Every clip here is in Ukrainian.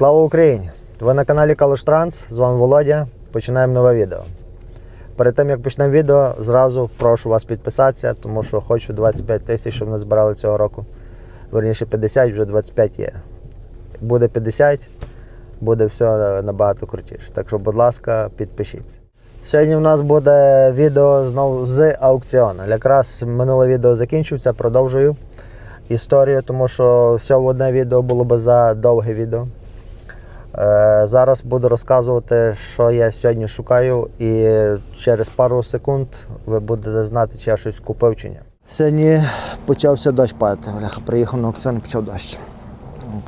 Слава Україні! Ви на каналі Калуш Транс, з вами Володя. Починаємо нове відео. Перед тим як почнемо відео, зразу прошу вас підписатися, тому що хочу 25 тисяч, щоб ми збирали цього року. Верніше 50, вже 25 є. Буде 50, буде все набагато крутіше. Так що, будь ласка, підпишіться. Сьогодні в нас буде відео знову з аукціону. Якраз минуле відео закінчується, продовжую історію, тому що все в одне відео було би за довге відео. Е, зараз буду розказувати, що я сьогодні шукаю, і через пару секунд ви будете знати, чи я щось купив чи ні. Сьогодні почався дощ падати. Приїхав на аукціон почав дощ.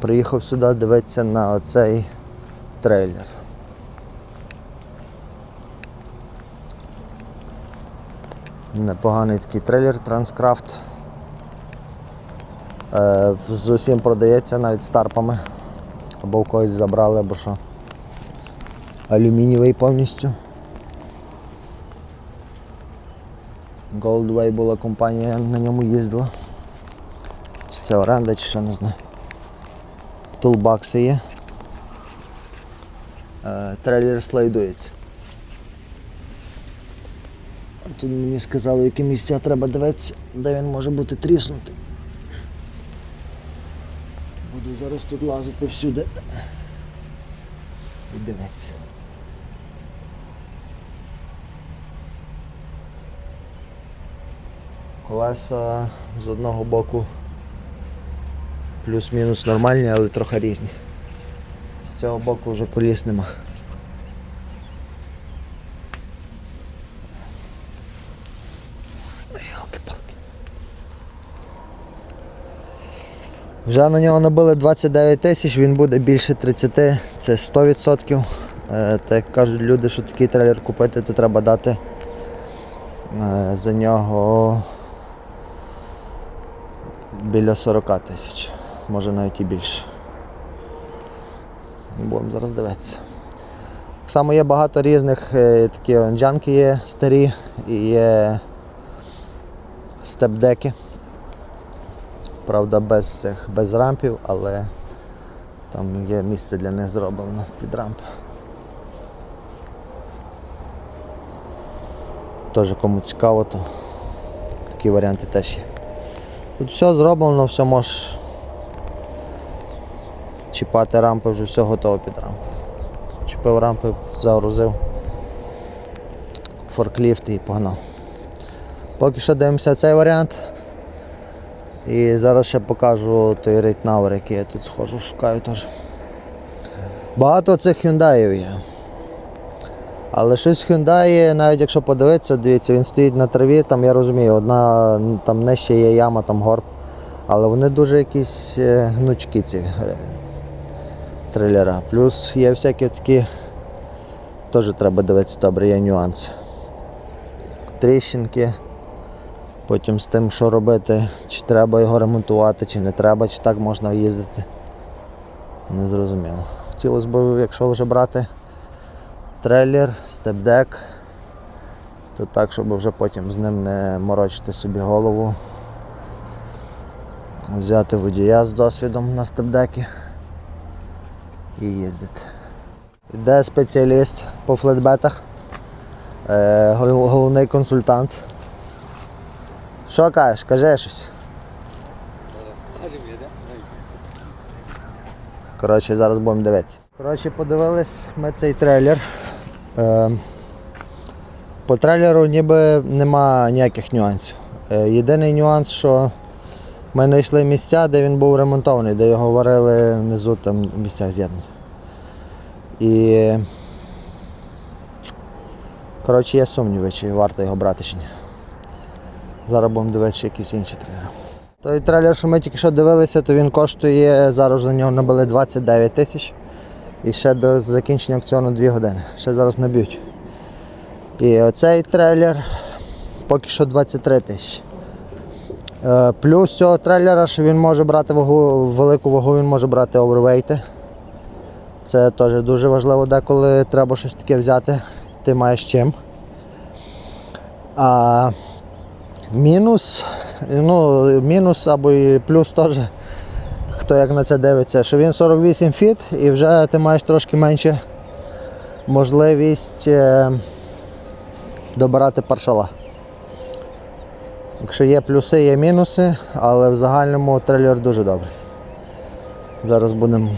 Приїхав сюди дивитися на оцей трейлер. Непоганий такий трейлер Transcraft. Е, з усім продається навіть з тарпами. Або в когось забрали, або що. Алюмінієвий повністю. Goldway була компанія, на ньому їздила. Чи це оренда, чи що не знаю. Тулбакси є. Е, трейлер слайдується. Тут мені сказали, які місця треба дивитися, де він може бути тріснутий. Буду зараз тут лазити всюди. І дивитися. Колеса з одного боку плюс-мінус нормальні, але трохи різні. З цього боку вже коліс нема. Вже на нього набили 29 тисяч, він буде більше 30, це 100%. Е, Так як кажуть люди, що такий трейлер купити, то треба дати е, за нього біля 40 тисяч, може навіть і більше. Будемо зараз дивитися. Так само є багато різних е, такі онджанки є старі і є степдеки. Правда, без цих, без рампів, але там є місце для них зроблено під рамп. Теж кому цікаво, то такі варіанти теж є. Тут все зроблено, все можеш чіпати рампи, вже все готово під рампу. Чіпив рампи, загрузив форкліфт і погнав. Поки що дивимося цей варіант. І зараз ще покажу той рейтнавер, який я тут схожу, шукаю теж. Багато цих Hyundai є. Але щось Hyundai, навіть якщо подивитися, дивіться, він стоїть на траві, там я розумію, одна там нижче є яма, там горб. Але вони дуже якісь е, гнучкі ці е, трейлера. Плюс є всякі такі, теж треба дивитися добре, є нюанси. Тріщинки. Потім з тим, що робити, чи треба його ремонтувати, чи не треба, чи так можна їздити. Не зрозуміло. Хотілося б, якщо вже брати трейлер, степдек, то так, щоб вже потім з ним не морочити собі голову. Взяти водія з досвідом на степдекі і їздити. Де спеціаліст по флетбетах, е, головний консультант. Що кажеш? Кажи щось. Коротше, зараз будемо дивитися. Коротше, подивились ми цей трейлер. Е, по трейлеру ніби нема ніяких нюансів. Е, єдиний нюанс, що ми знайшли місця, де він був ремонтований, де його варили внизу там в місцях з'єднання. І коротше, є сумніви, чи варто його брати чи ні. Зараз будемо дивитися якісь інші трейлери. Той трейлер, що ми тільки що дивилися, то він коштує, зараз за нього набили 29 тисяч. І ще до закінчення аукціону 2 години. Ще зараз наб'ють. І оцей трейлер поки що 23 тисячі. Е, Плюс цього трейлера, що він може брати вагу, велику вагу, він може брати овервейти. Це теж дуже важливо, деколи треба щось таке взяти, ти маєш чим. А Мінус, ну, мінус або і плюс теж. хто як на це дивиться, що він 48 фіт і вже ти маєш трошки менше можливість е, добирати паршала. Якщо є плюси, є мінуси, але в загальному трейлер дуже добрий. Зараз будемо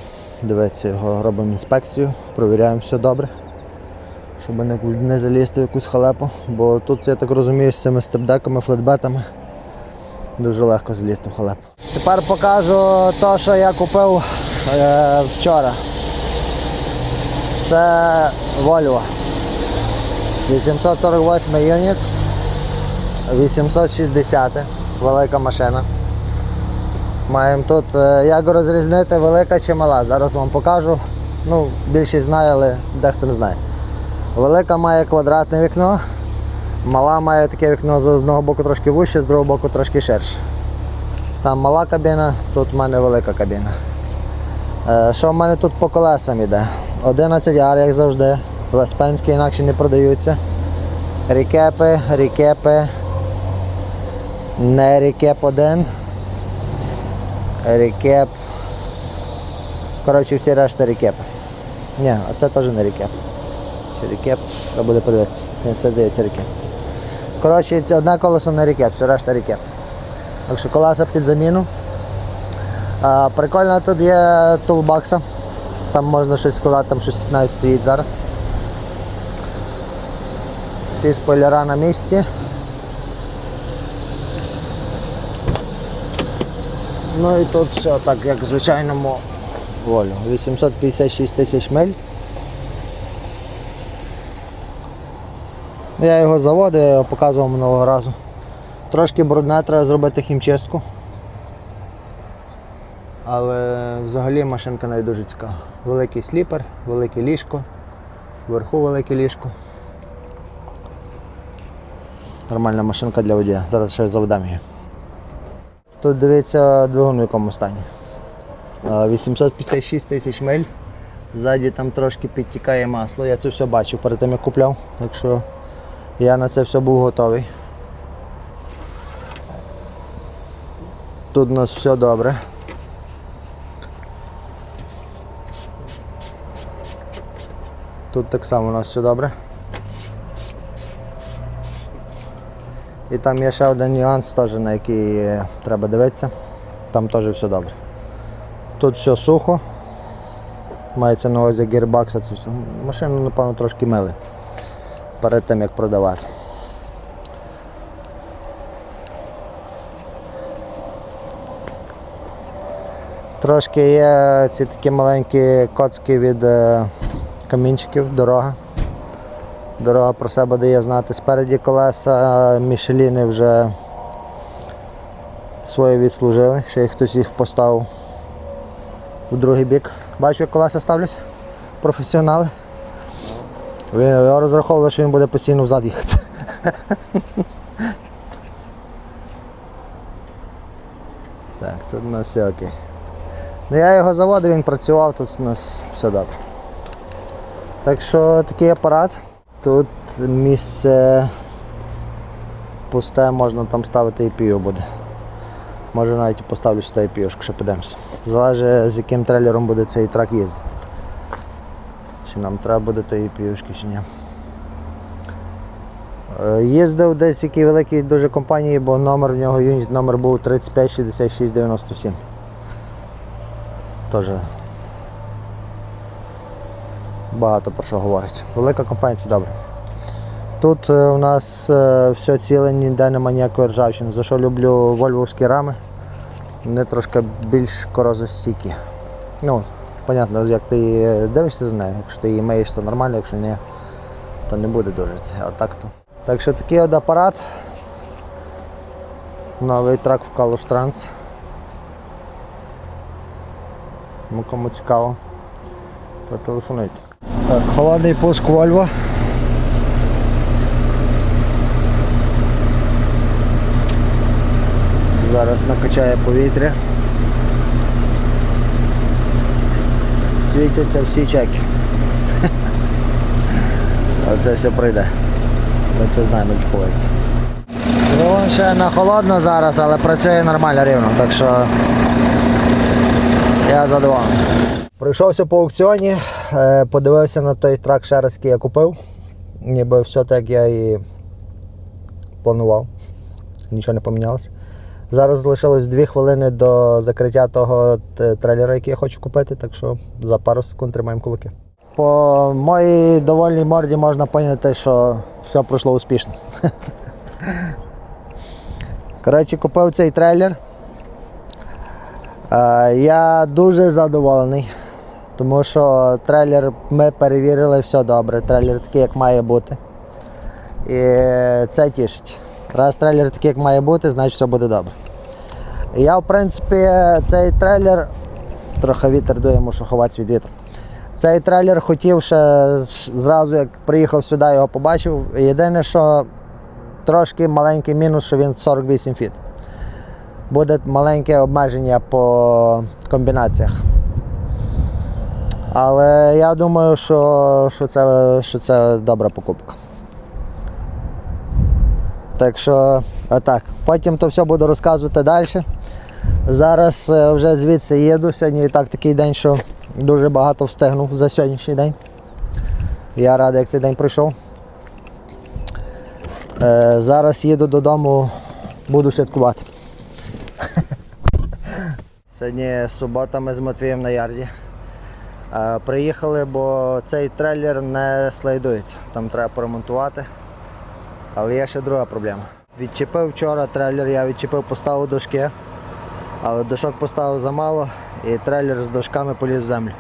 дивитися його, робимо інспекцію, провіряємо все добре, щоб не, не залізти в якусь халепу. Бо тут, я так розумію, з цими степдеками, флетбетами дуже легко залізти в халепу. Тепер покажу те, що я купив е, вчора. Це Volvo. 848 юніт. 860 велика машина. Маємо тут, е, як розрізнити велика чи мала. Зараз вам покажу. Ну, більшість знає, але дехто не знає. Велика має квадратне вікно, мала має таке вікно з одного боку трошки вище, з другого боку трошки ширше. Там мала кабіна, тут в мене велика кабіна. Е, Що в мене тут по колесам іде? 11 ар, як завжди. Веспенські інакше не продаються. Рікепи, рікепи. Не рікеп 1. Рікеп. Коротше, всі решта рікепи. Ні, а це теж не рікеп. Рікеп? Треба буде подивитися. Це здається рікеп. Коротше, одне колесо не рікеп, все решта рікеп. Так що колеса під заміну. А, прикольно тут є тулбакса. Там можна щось складати, там щось навіть стоїть зараз. Ці спойлера на місці. Ну і тут все так, як звичайному волю. 856 тисяч миль. Я його заводив, показував минулого разу. Трошки брудне, треба зробити хімчистку. Але взагалі машинка навіть дуже цікава. Великий сліпер, велике ліжко, вверху велике ліжко. Нормальна машинка для водія. Зараз ще заведемо її. Тут дивіться двигун в якому стані. 856 тисяч миль. Ззаді там трошки підтікає масло. Я це все бачив перед тим як купляв. Так що я на це все був готовий. Тут у нас все добре. Тут так само у нас все добре. І там є ще один нюанс, теж, на який е, треба дивитися. Там теж все добре. Тут все сухо. Мається на увазі гірбакса, це. Машину, напевно, трошки мили перед тим, як продавати. Трошки є ці такі маленькі коцки від е, камінчиків, дорога. Дорога про себе дає знати. Спереді колеса Мішеліни вже своє відслужили, ще хтось їх поставив у другий бік. Бачу, як колеса ставлять професіонали. Я розраховував, що він буде постійно взад їхати. Так, тут у нас все окей. Ну, я його заводив, він працював, тут у нас все добре. Так що такий апарат. Тут місце пусте, можна там ставити і піо буде. Може навіть поставлю сюди і піошку, ще подивимося. Залежить з яким трейлером буде цей трак їздити. Чи нам треба буде тої піошки, чи ні. Е, Їздив десь в якій великій дуже компанії, бо номер в нього юніт номер був 356697. Теж багато про що говорить. Велика компанія це добре. Тут е, у нас е, все ціле, ніде немає ніякої ржавчини. За що люблю вольвовські рами. Вони трошки більш корозостійкі. Ну, понятно, як ти дивишся за нею. Якщо ти її миєш, то нормально, якщо ні, то не буде дуже це. А. Так що такий от апарат. Новий трак в Калуш Транс. Ну, кому цікаво, то телефонуйте. Так, холодний пуск Volvo. Зараз накачає повітря. Світяться всі чеки. Оце все пройде. Ми це знаємо, відбувається. Двигун ще на холодно зараз, але працює нормально рівно, так що Я задоволений. Пройшовся по аукціоні, е, подивився на той трак ще раз, який я купив. Ніби все так, як я і планував. Нічого не помінялося. Зараз залишилось 2 хвилини до закриття того т- трейлера, який я хочу купити, так що за пару секунд тримаємо кулаки. По моїй довольній морді можна поняти, що все пройшло успішно. Коротше, купив цей трейлер. Е, Я дуже задоволений, тому що трейлер ми перевірили, все добре. Трейлер такий, як має бути. І це тішить. Раз трейлер такий, як має бути, значить все буде добре. Я, в принципі, цей трейлер, трохи вітер дує, мушу ховатися від вітру. Цей трейлер хотів ще зразу, як приїхав сюди, його побачив. Єдине, що трошки маленький мінус, що він 48 фіт. Буде маленьке обмеження по комбінаціях. Але я думаю, що, що, це, що це добра покупка. Так що, отак. Потім то все буду розказувати далі. Зараз е, вже звідси їду. Сьогодні і так такий день, що дуже багато встигнув за сьогоднішній день. Я радий, як цей день пройшов. Е, Зараз їду додому, буду святкувати. Сьогодні субота ми з Матвієм на ярді. Е, Приїхали, бо цей трейлер не слайдується. Там треба поремонтувати. Але є ще друга проблема. Відчепив вчора трейлер, я відчепив, поставив дошки, але дошок поставив замало і трейлер з дошками поліз в землю.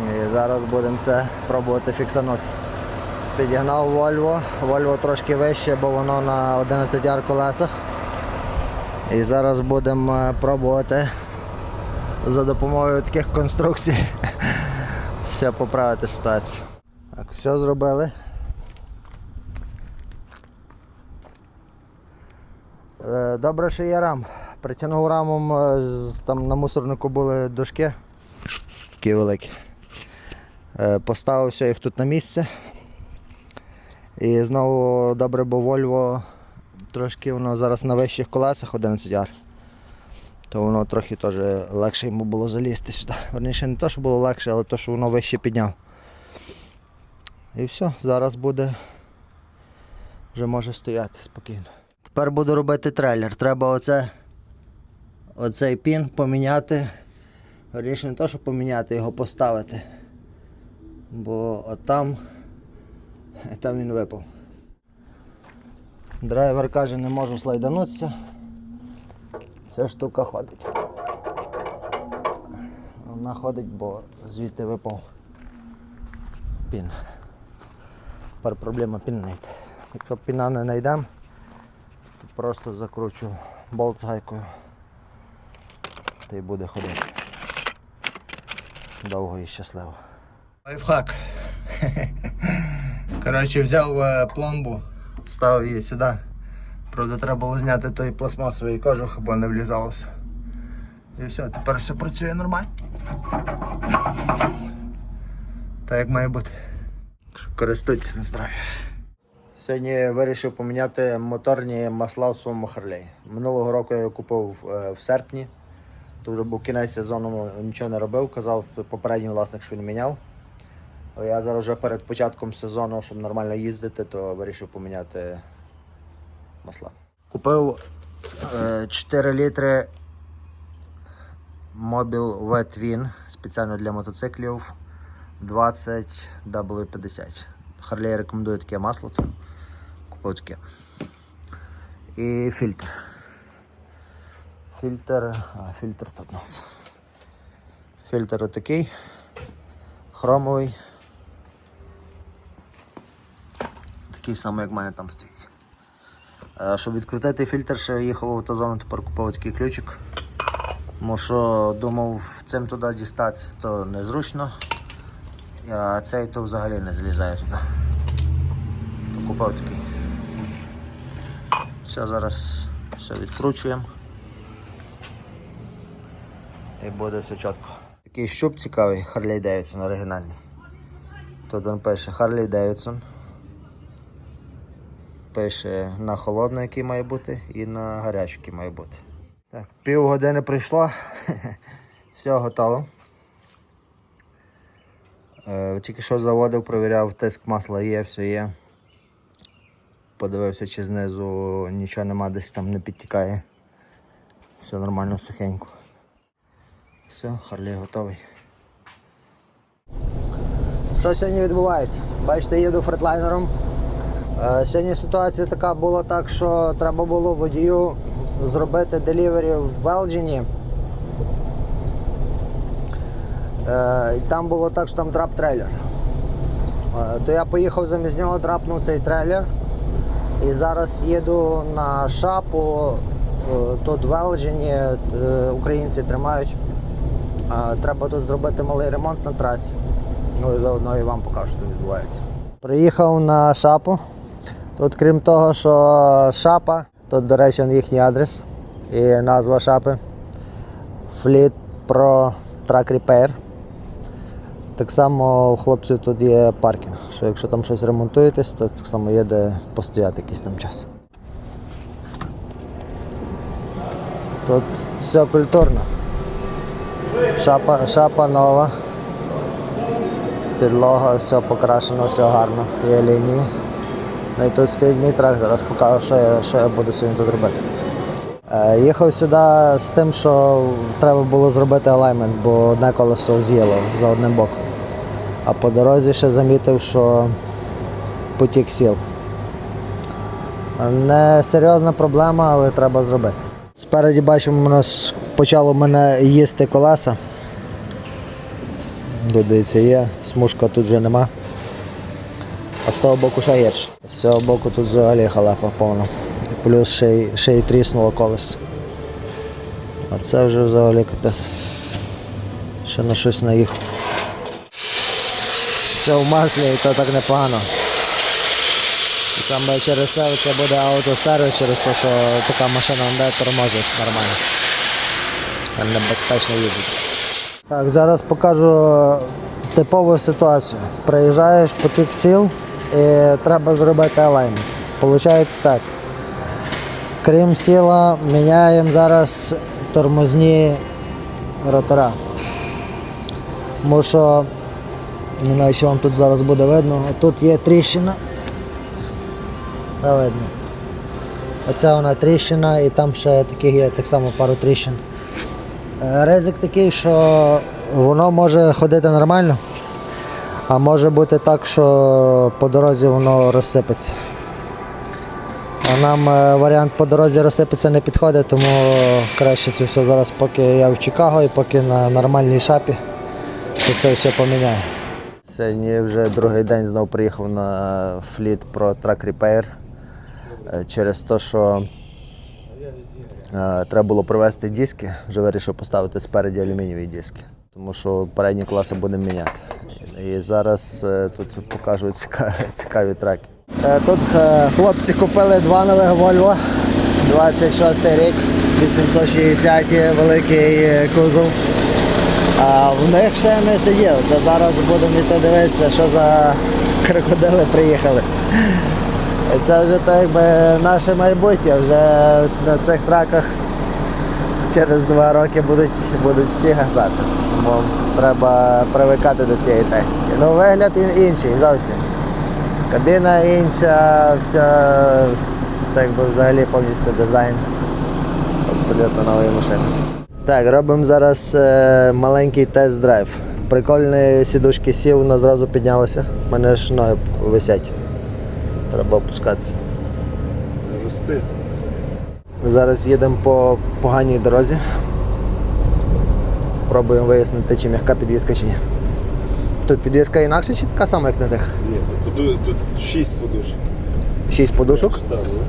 І зараз будемо це пробувати фіксанути. Підігнав Volvo, Volvo трошки вище, бо воно на 11 яр колесах. І зараз будемо е, пробувати за допомогою таких конструкцій все поправити ситуацію. Так, все зробили. Добре, що є рам. Притягнув рамом, е, там на мусорнику були дошки такі великі. Е, Поставив все їх тут на місце. І знову добре, бо Volvo трошки воно зараз на вищих колесах 11 яр. То воно трохи теж легше йому було залізти сюди. Верніше не те, що було легше, але те, що воно вище підняв. І все, зараз буде вже може стояти спокійно. Тепер буду робити трейлер. Треба оце, оцей пін поміняти. Верніше не те, що поміняти, його поставити. Бо отам там він випав. Драйвер каже, не можу слайданутися. Ця штука ходить. Вона ходить, бо звідти випав пін. Тепер проблема пін знайти. Якщо піна не знайдемо, то просто закручу болт з. Та й буде ходити. Довго і щасливо. Лайфхак. Коротше, взяв е, пломбу, вставив її сюди. Правда, треба було зняти той пластмасовий кожух, бо не влізалося. І все, тепер все працює нормально. Так як має бути. Користуйтесь на здоров'я. Сьогодні вирішив поміняти моторні масла в своєму Харлеї. Минулого року я його купив е, в серпні. То вже був кінець сезону, нічого не робив. Казав попередній власник, що він міняв. Я зараз вже перед початком сезону, щоб нормально їздити, то вирішив поміняти масла. Купив е, 4 літри Mobil Wet Win спеціально для мотоциклів 20 W50. Харлей рекомендує таке масло, то купив таке. І фільтр. Фільтр. А, фільтр тут у нас. Фільтр отакий. Хромовий. Такий самий, як в мене там стоїть. Щоб відкрутити фільтр, ще їхав в автозону, тепер купив такий ключик. Тому що думав цим туди дістатися, то незручно. А цей то взагалі не злізає туди. То купив такий. Все, зараз все відкручуємо. І буде все чітко. Такий щуп цікавий, Харлей Девідсон оригінальний. Тут він пише Харлей Девідсон. Пише на холодно, який має бути, і на гарячий, який має бути. Так, пів години пройшло. Все готово. Е, тільки що заводив, провіряв, тиск масла є, все є. Подивився, чи знизу нічого нема, десь там не підтікає. Все нормально, сухенько. Все, Харлі готовий. Що сьогодні відбувається? Бачите, їду фретлайнером. Е, Сьогодні ситуація така була так, що треба було водію зробити делівері в Елджині. Е, Там було так, що там драп трейлер. Е, То я поїхав замість нього, драпнув цей трейлер. І зараз їду на шапу. Е, Тут в Елджині е, українці тримають. Треба тут зробити малий ремонт на траці. Ну і заодно і вам покажу, що відбувається. Приїхав на шапу. Тут, крім того, що шапа, тут, до речі, їхній адрес і назва шапи. Fleet Pro Truck Repair. Так само у хлопців тут є паркінг, що якщо там щось ремонтуєтесь, то так само є де постояти якийсь там час. Тут все культурно. Шапа, шапа нова. Підлога, все покрашено, все гарно, є лінії. Ну і тут стоїть мій зараз покажу, що я, що я буду сьогодні тут робити. Е, їхав сюди з тим, що треба було зробити алаймент, бо одне колесо з'їло за одним боком. А по дорозі ще замітив, що потік сіл. Не серйозна проблема, але треба зробити. Спереді бачимо, воно с- почало мене їсти колеса. Тут є, смужка тут вже нема. А з того боку ще гірше. З цього боку тут взагалі халепа повна. Плюс ще й, ще й тріснуло колесо. А це вже взагалі капець. Ще на щось наїхав. Все в маслі і то так непогано. Саме через це це буде автосервіс, через те, що така машина не тормозить нормально. Небезпечно їздити. Так, зараз покажу типову ситуацію. Приїжджаєш потік сіл і треба зробити алайнмент. Получається так. Крім сіла, міняємо зараз тормозні ротора. Тому що, не знаю, що вам тут зараз буде видно, тут є тріщина. Та видно. Оця вона тріщина і там ще таких є так само пару тріщин. Е, Ризик такий, що воно може ходити нормально, а може бути так, що по дорозі воно розсипеться. Нам е, варіант по дорозі розсипеться не підходить, тому краще це все зараз, поки я в Чикаго і поки на нормальній шапі, то це все поміняю. Сьогодні вже другий день знову приїхав на фліт про Track Repair е, через те, що Е, Треба було привезти диски, вже вирішив поставити спереді алюмінієві диски, тому що передні класи будемо міняти. І зараз тут покажу цікаві, цікаві траки. Е, Тут е, хлопці купили два нових Volvo, 26 рік, 860 великий е, кузов. А в них ще не сидів, то зараз будемо йти дивитися, що за крокодили приїхали. Це вже так якби наше майбутнє. Вже на цих траках через два роки будуть, будуть всі гасати. Тому треба привикати до цієї техніки. Ну, вигляд інший зовсім. Кабіна інша, все так би взагалі повністю дизайн. Абсолютно нової машини. Так, робимо зараз е, маленький тест-драйв. Прикольні сідушки сів, вона зразу піднялася. У мене ж ноги висять. Треба опускатися. Рости. Ми зараз їдемо по поганій дорозі. Пробуємо вияснити, чи м'яка підвізка чи ні. Тут підвізка інакша чи така сама, як на тих? Ні, тут, тут шість подушок. Шість подушок. Так, ну.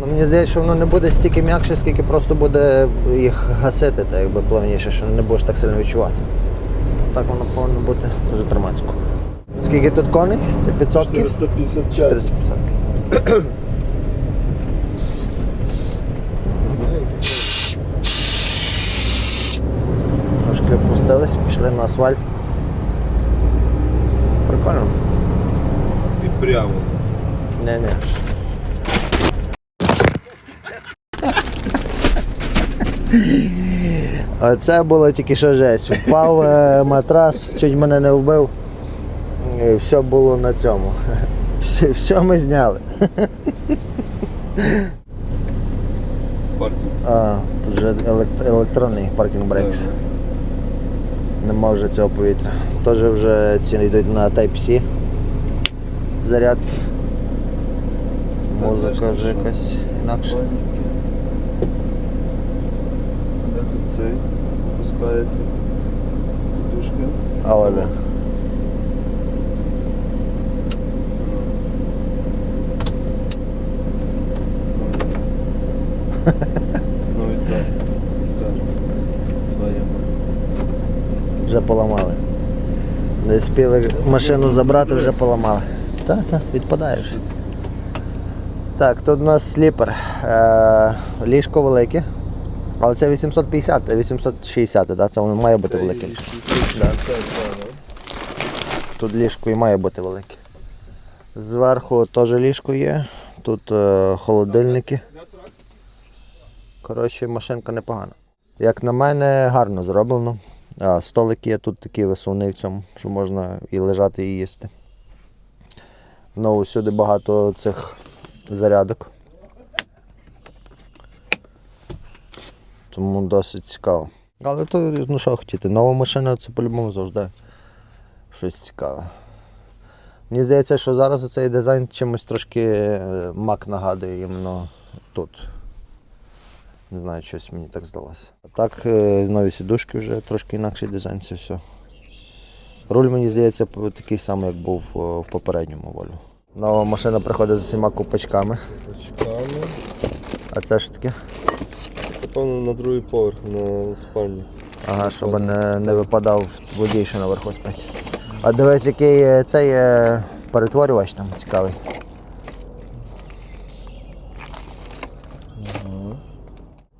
Ну, мені здається, що воно не буде стільки м'якше, скільки просто буде їх гасити, так якби плавніше, що не будеш так сильно відчувати. Так воно повинно бути дуже тримацько. Скільки тут коней? Це 500? 455. 450. Трошки опустились, пішли на асфальт. Прикольно. І прямо. Не-не. Оце було тільки що жесть. Впав е, матрас, чуть мене не вбив. І все було на цьому. Все, все ми зняли. Паркінг. А, тут вже елект- електронний паркінг брейкс. Нема вже цього повітря. Теж вже ці йдуть на Type-C зарядки. Музика вже якась інакша. Де тут цей? Опускається. Подушка. А оля. Ну і так. Так. Твоя. Вже поламали. Не спіли машину забрати, вже поламали. Так, так, відпадає вже. Так, тут у нас сліпер. Е, ліжко велике. Але це 850, 860, да? це воно має бути велике. Да, Тут ліжко і має бути велике. Зверху теж ліжко є. Тут е, холодильники. Коротше, машинка непогана. Як на мене, гарно зроблено. А, столик є тут такий висувний в цьому, що можна і лежати, і їсти. Ну, усюди багато цих зарядок. Тому досить цікаво. Але то, ну що хотіти, нова машина це по-любому завжди щось цікаве. Мені здається, що зараз цей дизайн чимось трошки е, Mac нагадує іменно тут. Не знаю, щось мені так здалося. А так, е, нові сідушки вже трошки інакший дизайн, це все. Руль, мені здається, такий самий, як був в попередньому волю. Нова машина приходить з усіма купачками. Почекаємо. А це що таке? Це певно на другий поверх на спальні. Ага, щоб не, не випадав водій, що наверху спить. А дивись, який е, цей е, перетворювач там цікавий.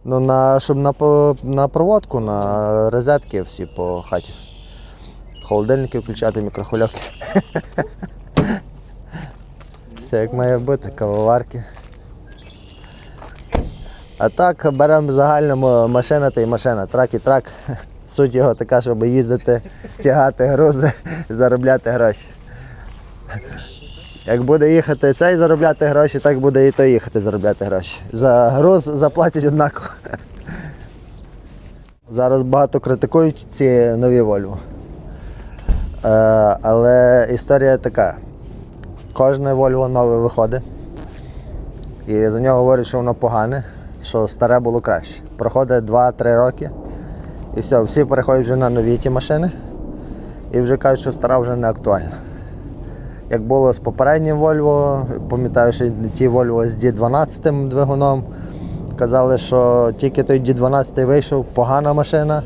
Ну, на, щоб на, на проводку, на розетки всі по хаті. Холодильники включати, мікрохвильовки. Все як має бути, кавоварки. А так беремо загальному машина та й машина, трак і трак. Суть його така, щоб їздити, тягати грузи, заробляти гроші. Як буде їхати цей заробляти гроші, так буде і той їхати заробляти гроші. За груз заплатять однаково. Зараз багато критикують ці нові Volvo. Е, але історія така. Кожне Volvo нове виходить. І за нього говорять, що воно погане, що старе було краще. Проходить 2-3 роки, і все, всі переходять вже на нові ті машини і вже кажуть, що стара вже не актуальна. Як було з попереднім Volvo, пам'ятаю, що ті Volvo з D12 двигуном. Казали, що тільки той D12 вийшов, погана машина,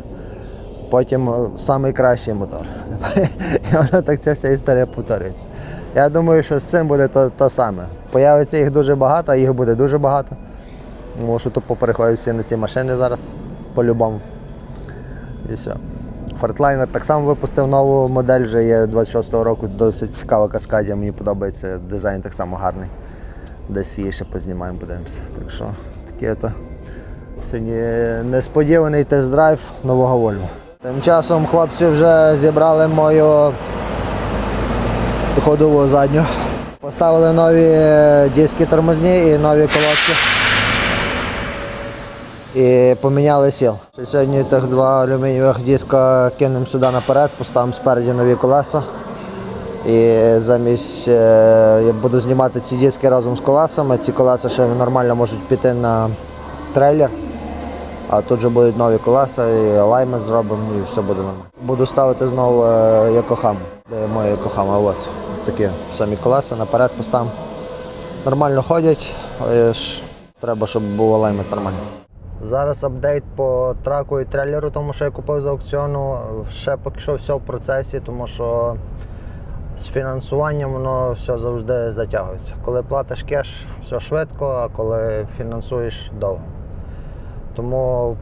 потім е, найкращий мотор. І воно так ця вся історія повторюється. Я думаю, що з цим буде то, то саме. Появиться їх дуже багато, а їх буде дуже багато. Тому що тут попереходять всі на ці машини зараз по-любому. І все. Фортлайнер так само випустив нову модель, вже є 26-го року, досить цікава каскадія, мені подобається, дизайн так само гарний. Десь її ще познімаємо, подивимося. Так що таке то сьогодні несподіваний тест-драйв нового Volvo. Тим часом хлопці вже зібрали мою ходову задню. Поставили нові диски тормозні і нові колодки. І поміняли сіл. Сьогодні тих два алюмінієвих диска кинемо сюди наперед, поставимо спереді нові колеса. І замість е, я буду знімати ці диски разом з колесами. Ці колеса ще нормально можуть піти на трейлер. А тут же будуть нові колеса, і алаймент зробимо, і все буде нормально. Буду ставити знову е, Йокохаму. Де моя от. Такі самі колеса наперед поставимо. Нормально ходять, але ж треба, щоб був алаймент нормальний. Зараз апдейт по траку і трейлеру, тому що я купив з аукціону. Ще поки що все в процесі, тому що з фінансуванням воно все завжди затягується. Коли платиш кеш, все швидко, а коли фінансуєш довго. Тому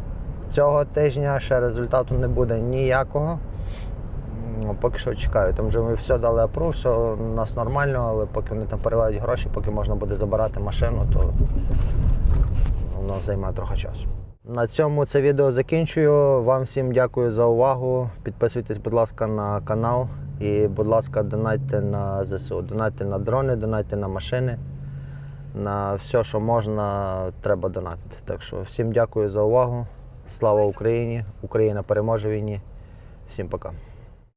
цього тижня ще результату не буде ніякого. Ну, Поки що чекаю. Там вже ми все дали апру, все у нас нормально, але поки вони там переведуть гроші, поки можна буде забирати машину, то воно займає трохи часу. На цьому це відео закінчую. Вам всім дякую за увагу. Підписуйтесь, будь ласка, на канал. І, будь ласка, донайте на ЗСУ. Донайте на дрони, донайте на машини. На все, що можна, треба донатити. Так що всім дякую за увагу. Слава Україні! Україна переможе війні. Всім пока.